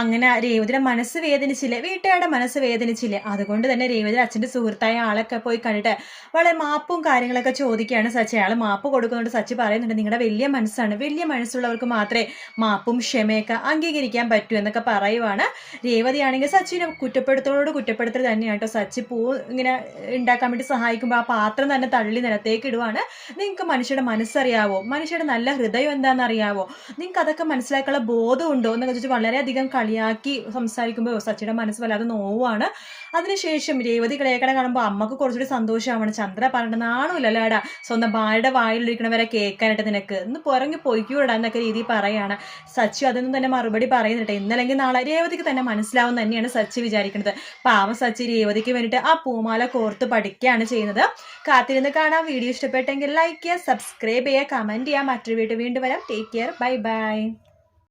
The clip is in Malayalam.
അങ്ങനെ രേവതിയുടെ മനസ്സ് വേദനിച്ചില്ലേ? വീട്ടുകാരുടെ മനസ്സ് വേദനിച്ചില്ലേ? അതുകൊണ്ട് തന്നെ രേവതി അച്ഛന്റെ സുഹൃത്തായ ആളൊക്കെ പോയി കണ്ടിട്ട് വളരെ മാപ്പും കാര്യങ്ങളൊക്കെ ചോദിക്കുകയാണ് സച്ചി. അയാൾ മാപ്പ് കൊടുക്കുന്നുണ്ട്. സച്ചി പറയുന്നുണ്ട് നിങ്ങളുടെ വലിയ മനസ്സാണ്. വലിയ മനസ്സുള്ളവർക്ക് മാത്രമേ മാപ്പും ക്ഷമയൊക്കെ അംഗീകരിക്കാൻ പറ്റൂ എന്നൊക്കെ പറയുവാണ് രേവതിയാണെങ്കിൽ സച്ചിനെ കുറ്റപ്പെടുത്തലോട് കുറ്റപ്പെടുത്തൽ തന്നെയാണ് കേട്ടോ. സച്ചി പൂ ഇങ്ങനെ ഉണ്ടാക്കാൻ വേണ്ടി സഹായിക്കുമ്പോൾ ആ പാത്രം തന്നെ തള്ളി നിലത്തേക്ക് ഇടുവാണ്. നിങ്ങൾക്ക് മനുഷ്യരുടെ മനസ്സറിയാവോ? മനുഷ്യരുടെ നല്ല ഹൃദയം എന്താണെന്ന് അറിയാവോ നിങ്ങൾക്ക് അതൊക്കെ മനസ്സിലാക്കാനുള്ള ബോധമുണ്ടോ എന്നൊക്കെ ചോദിച്ചാൽ വളരെയധികം കളിയാക്കി സംസാരിക്കുമ്പോൾ സച്ചിയുടെ മനസ്സ് വല്ലാതെ നോവാണ് അതിനുശേഷം രേവതി കളിയാക്കണ കാണുമ്പോൾ അമ്മയ്ക്ക് കുറച്ചുകൂടി സന്തോഷമാണ്. ചന്ദ്ര പറഞ്ഞിട്ട് നാണമില്ലല്ലേടാ സ്വന്തം ഭാര്യയുടെ വായിലിരിക്കണവരെ കേൾക്കാനായിട്ട് നിനക്ക്. ഇന്ന് പുറങ്ങി പൊയ്ക്കൂടാ എന്നൊക്കെ രീതി പറയാണ്. സച്ചി അതൊന്നും തന്നെ മറുപടി പറയുന്നുണ്ട്. ഇന്നല്ലെങ്കിൽ നാളെ രേവതിക്ക് തന്നെ മനസ്സിലാവും തന്നെയാണ് സച്ചി വിചാരിക്കുന്നത്. പാവം സച്ചി രേവതിക്ക് വേണ്ടിയിട്ട് ആ പൂമാല കോർത്ത് പഠിക്കുകയാണ് ചെയ്യുന്നത്. കാത്തിരുന്ന് കാണാം. വീഡിയോ ഇഷ്ടപ്പെട്ടെങ്കിൽ ലൈക്ക് ചെയ്യുക സബ്സ്ക്രൈബ് ചെയ്യുക കമന്റ് ചെയ്യുക. മറ്റൊരു വീഡിയോ വീണ്ടും വരാം. Take care bye bye